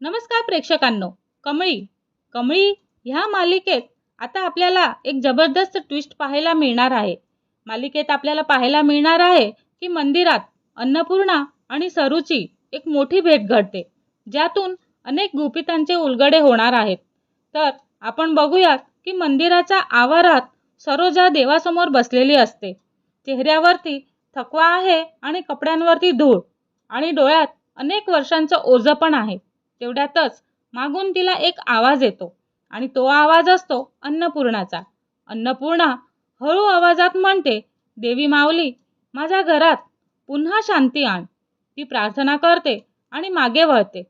नमस्कार प्रेक्षकांनो. कमळी कमळी ह्या मालिकेत आता आपल्याला एक जबरदस्त ट्विस्ट पाहायला मिळणार आहे. मालिकेत आपल्याला पाहायला मिळणार आहे की मंदिरात अन्नपूर्णा आणि सरूची एक मोठी भेट घडते ज्यातून अनेक गुपितांचे उलगडे होणार आहेत. तर आपण बघूयात की मंदिराच्या आवारात सरोजा देवासमोर बसलेली असते. चेहऱ्यावरती थकवा आहे आणि कपड्यांवरती धूळ आणि डोळ्यात अनेक वर्षांचं ओझं पण आहे. तेवढ्यातच मागून तिला एक आवाज येतो आणि तो आवाज असतो अन्नपूर्णाचा. अन्नपूर्णा हळू आवाजात म्हणते देवी माऊली माझ्या घरात पुन्हा शांती आण. ती प्रार्थना करते आणि मागे वळते.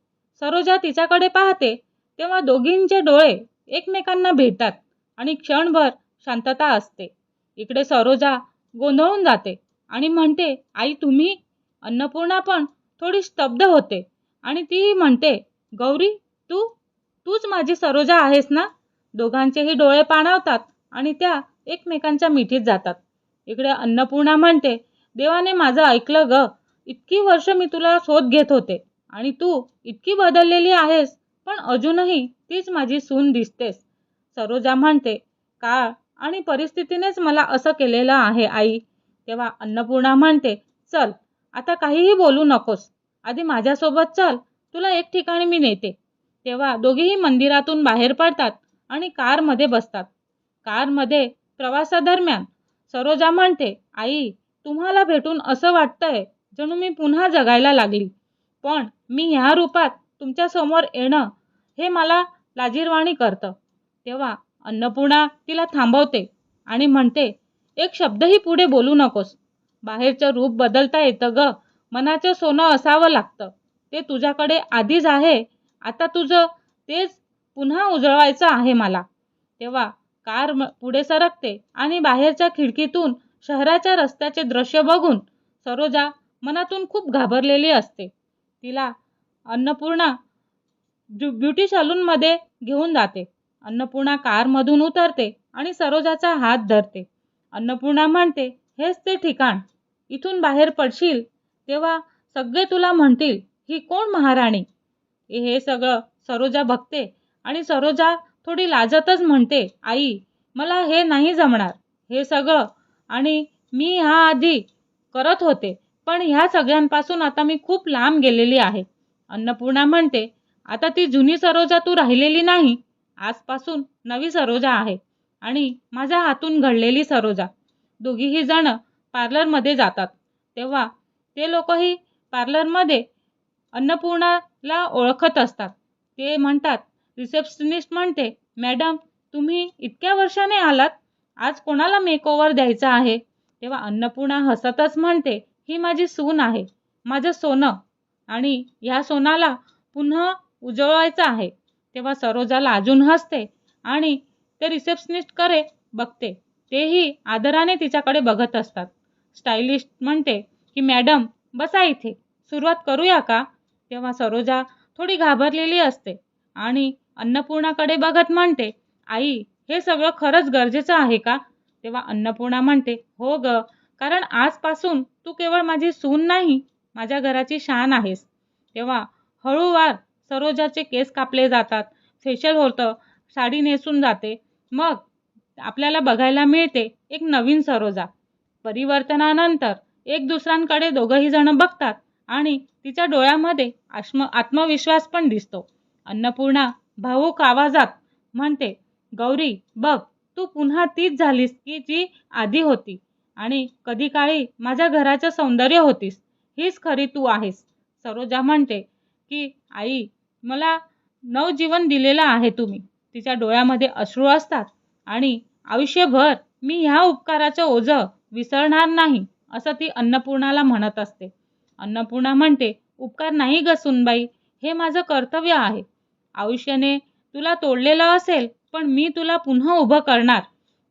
सरोजा तिच्याकडे पाहते तेव्हा दोघींचे डोळे एकमेकांना भेटतात आणि क्षणभर शांतता असते. इकडे सरोजा गोंधळून जाते आणि म्हणते आई तुम्ही? अन्नपूर्णा पण थोडी स्तब्ध होते आणि तीही म्हणते गौरी तू? तूच माझी सरोजा आहेस ना? दोघांचेही डोळे पाणावतात आणि त्या एकमेकांच्या मिठीत जातात. इकडे अन्नपूर्णा म्हणते देवाने माझं ऐकलं ग. इतकी वर्ष मी तुला शोध घेत होते आणि तू इतकी बदललेली आहेस पण अजूनही तीच माझी सून दिसतेस. सरोजा म्हणते काळ आणि परिस्थितीनेच मला असं केलेलं आहे आई. तेव्हा अन्नपूर्णा म्हणते चल आता काहीही बोलू नकोस. आधी माझ्यासोबत चल तुला एक ठिकाणी मी नेते. तेव्हा दोघेही मंदिरातून बाहेर पडतात आणि कारमध्ये बसतात. कारमध्ये प्रवासादरम्यान सरोजा म्हणते आई तुम्हाला भेटून असं वाटतंय जणू मी पुन्हा जगायला लागली. पण मी ह्या रूपात तुमच्यासमोर येणं हे मला लाजीरवाणी करतं. तेव्हा अन्नपूर्णा तिला थांबवते आणि म्हणते एक शब्दही पुढे बोलू नकोस. बाहेरचं रूप बदलता येतं ग. मनाचं सोनं असावं लागतं. ते तुझ्याकडे आधीच आहे. आता तुझं तेच पुन्हा उजळवायचं आहे मला. तेव्हा कार पुढे सरकते आणि बाहेरच्या खिडकीतून शहराच्या रस्त्याचे दृश्य बघून सरोजा मनातून खूप घाबरलेली असते. तिला अन्नपूर्णा ब्युटी सलूनमध्ये घेऊन जाते. अन्नपूर्णा कारमधून उतरते आणि सरोजाचा हात धरते. अन्नपूर्णा म्हणते हेच ते ठिकाण. इथून बाहेर पडशील तेव्हा सगळे तुला म्हणतील ही कोण महाराणी? हे सगळं सरोजा बघते आणि सरोजा थोडी लाजतच म्हणते आई मला हे नाही जमणार. हे सगळं आणि मी ह्या आधी करत होते पण ह्या सगळ्यांपासून आता मी खूप लांब गेलेली आहे. अन्नपूर्णा म्हणते आता ती जुनी सरोजा तू राहिलेली नाही. आजपासून नवी सरोजा आहे आणि माझ्या हातून घडलेली सरोजा. दोघीही जण पार्लरमध्ये जातात. तेव्हा ते लोकही पार्लरमध्ये अन्नपूर्णाला ओळखत असतात. ते म्हणतात रिसेप्शनिस्ट म्हणते मॅडम तुम्ही इतक्या वर्षाने आलात आज कोणाला मेकओव्हर द्यायचा आहे? तेव्हा अन्नपूर्णा हसतच म्हणते ही माझी सून आहे माझं सोनं आणि ह्या सोनाला पुन्हा उजळवायचं आहे. तेव्हा सरोजाला अजून हसते आणि ते रिसेप्शनिस्ट करे बघते. तेही आदराने तिच्याकडे बघत असतात. स्टायलिस्ट म्हणते की मॅडम बसा इथे. सुरुवात करूया का? तेव्हा सरोजा थोडी घाबरलेली असते आणि अन्नपूर्णाकडे बघत म्हणते आई हे सगळं खरंच गरजेचं आहे का? तेव्हा अन्नपूर्णा म्हणते हो ग कारण आजपासून तू केवळ माझी सून नाही माझ्या घराची शान आहेस. तेव्हा हळूवार सरोजाचे केस कापले जातात फेशियल होतं साडी नेसून जाते. मग आपल्याला बघायला मिळते एक नवीन सरोजा. परिवर्तनानंतर एक दुसऱ्यांकडे दोघंही जण बघतात. आणि तिच्या डोळ्यामध्ये आश्म आत्मविश्वास पण दिसतो. अन्नपूर्णा भाऊक आवाजात म्हणते गौरी बघ तू पुन्हा तीच झालीस की जी आधी होती. आणि कधी काळी माझ्या घराचं सौंदर्य होतीस. हीच खरी तू आहेस. सरोजा म्हणते की आई मला नवजीवन दिलेलं आहे तुम्ही. तिच्या डोळ्यामध्ये अश्रू असतात आणि आयुष्यभर मी ह्या उपकाराचं ओझं विसरणार नाही असं ती अन्नपूर्णाला म्हणत असते. अन्नपूर्णा म्हणते उपकार नाही ग सुनबाई हे माझं कर्तव्य आहे. आयुष्याने तुला तोडलेलं असेल पण मी तुला पुन्हा उभं करणार.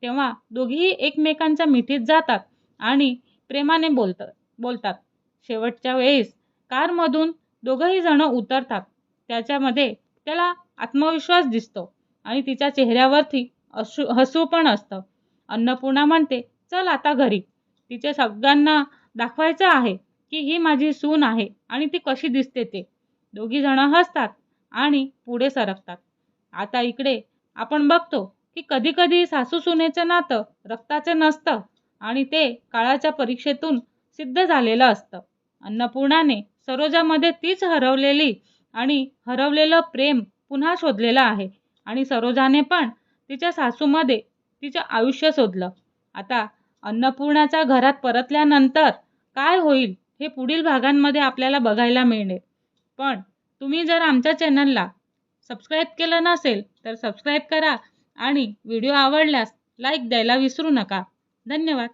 तेव्हा दोघीही एकमेकांच्या मिठीत जातात आणि प्रेमाने बोलत बोलतात. शेवटच्या वेळेस कारमधून दोघंही जण उतरतात. त्याच्यामध्ये त्याला आत्मविश्वास दिसतो आणि तिच्या चेहऱ्यावरती असू हसू पण असतं. अन्नपूर्णा म्हणते चल आता घरी. तिचे सगळ्यांना दाखवायचं आहे. की ही माझी सून आहे आणि ती कशी दिसते ते. दोघी जण हसतात आणि पुढे सरकतात. आता इकडे आपण बघतो की कधीकधी सासू सुनेचं नातं रक्ताचं नसतं आणि ते काळाच्या परीक्षेतून सिद्ध झालेलं असतं. अन्नपूर्णाने सरोजामध्ये तीच हरवलेली आणि हरवलेलं प्रेम पुन्हा शोधलेलं आहे आणि सरोजाने पण तिच्या सासूमध्ये तिचं आयुष्य शोधलं. आता अन्नपूर्णाच्या घरात परतल्यानंतर काय होईल? हे पुढील भागांमध्ये आपल्याला बघायला मिळेल. पण तुम्ही जर आमच्या चॅनलला सबस्क्राईब केलं नसेल तर सबस्क्राईब करा आणि व्हिडिओ आवडल्यास लाईक द्यायला विसरू नका. धन्यवाद.